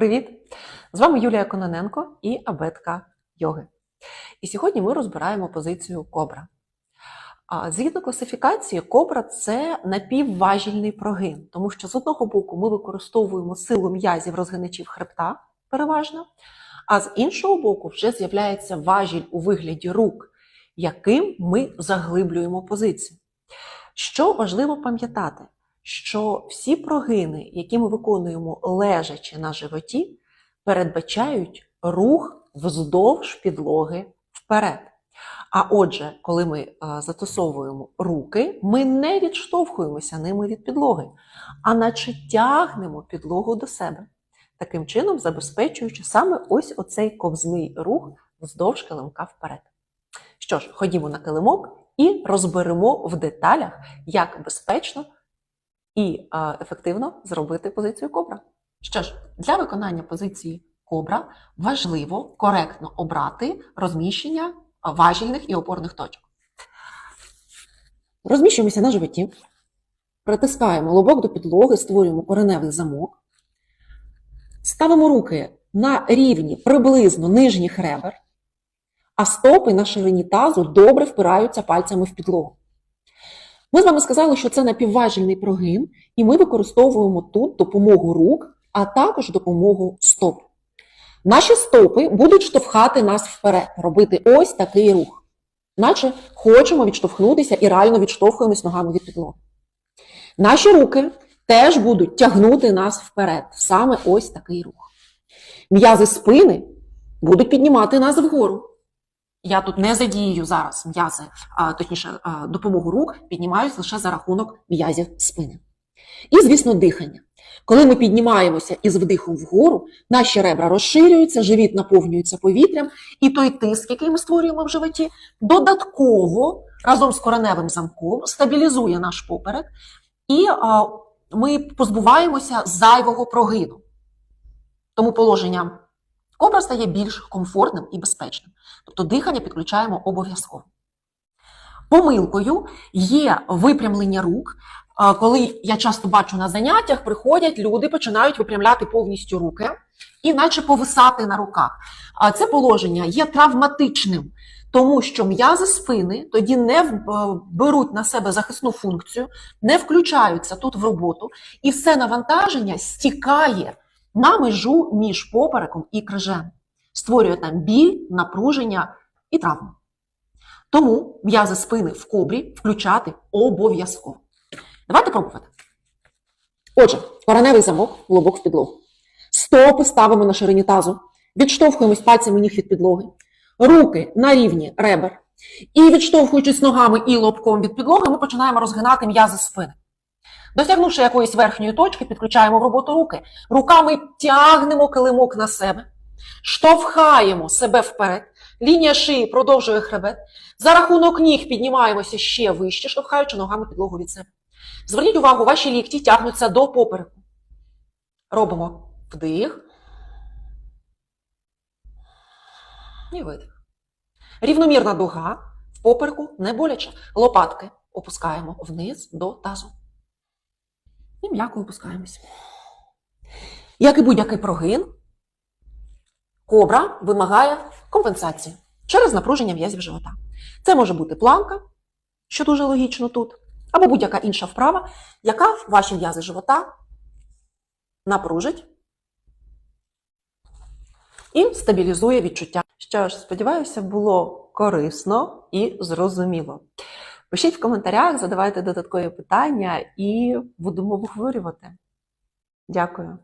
Привіт! З вами Юлія Кононенко і Абетка йоги. І сьогодні ми розбираємо позицію кобра. Згідно класифікації, кобра це напівважільний прогин, тому що з одного боку ми використовуємо силу м'язів розгиначів хребта переважно, а з іншого боку вже з'являється важіль у вигляді рук, яким ми заглиблюємо позицію. Що важливо пам'ятати, що всі прогини, які ми виконуємо лежачи на животі, передбачають рух вздовж підлоги вперед. А отже, коли ми е, застосовуємо руки, ми не відштовхуємося ними від підлоги, а наче тягнемо підлогу до себе, таким чином забезпечуючи саме ось оцей ковзний рух вздовж килимка вперед. Що ж, ходімо на килимок і розберемо в деталях, як безпечно і ефективно зробити позицію кобра. Що ж, для виконання позиції кобра важливо коректно обрати розміщення важільних і опорних точок. Розміщуємося на животі, притискаємо лобок до підлоги, створюємо кореневий замок, ставимо руки на рівні приблизно нижніх ребер, а стопи на ширині тазу добре впираються пальцями в підлогу. Ми з вами сказали, що це напівважільний прогин, і ми використовуємо тут допомогу рук, а також допомогу стоп. Наші стопи будуть штовхати нас вперед, робити ось такий рух. Наче хочемо відштовхнутися і реально відштовхуємось ногами від підлоги. Наші руки теж будуть тягнути нас вперед. Саме ось такий рух. М'язи спини будуть піднімати нас вгору. Я тут не задію зараз м'язи, точніше, допомогу рук, піднімаюсь лише за рахунок м'язів спини. І, звісно, дихання. Коли ми піднімаємося із вдихом вгору, наші ребра розширюються, живіт наповнюється повітрям, і той тиск, який ми створюємо в животі, додатково разом з кореневим замком стабілізує наш поперек, і ми позбуваємося зайвого прогину. Тому положення кобра стає більш комфортним і безпечним. Тобто дихання підключаємо обов'язково. Помилкою є випрямлення рук. Коли я часто бачу на заняттях, приходять люди, починають випрямляти повністю руки і наче повисати на руках. Це положення є травматичним, тому що м'язи спини тоді не е, беруть на себе захисну функцію, не включаються тут в роботу, і все навантаження стікає на межу між попереком і крижем, створює там біль, напруження і травму. Тому м'язи спини в кобрі включати обов'язково. Давайте пробувати. Отже, кореневий замок, лобок в підлогу. Стопи ставимо на ширині тазу, відштовхуємось пальцями ніг від підлоги, руки на рівні ребер. І відштовхуючись ногами і лобком від підлоги, ми починаємо розгинати м'язи спини. Досягнувши якоїсь верхньої точки, підключаємо в роботу руки. Руками тягнемо килимок на себе, штовхаємо себе вперед. Лінія шиї продовжує хребет. За рахунок ніг піднімаємося ще вище, штовхаючи ногами підлогу від себе. Зверніть увагу, ваші лікті тягнуться до попереку. Робимо вдих і видих. Рівномірна дуга в попереку не боляче. Лопатки опускаємо вниз до тазу. І м'яко опускаємось. Як і будь-який прогин, кобра вимагає компенсації через напруження м'язів живота. Це може бути планка, що дуже логічно тут, або будь-яка інша вправа, яка ваші м'язи живота напружить і стабілізує відчуття. Що ж, сподіваюся, було корисно і зрозуміло. Пишіть в коментарях, задавайте додаткові питання і будемо обговорювати. Дякую.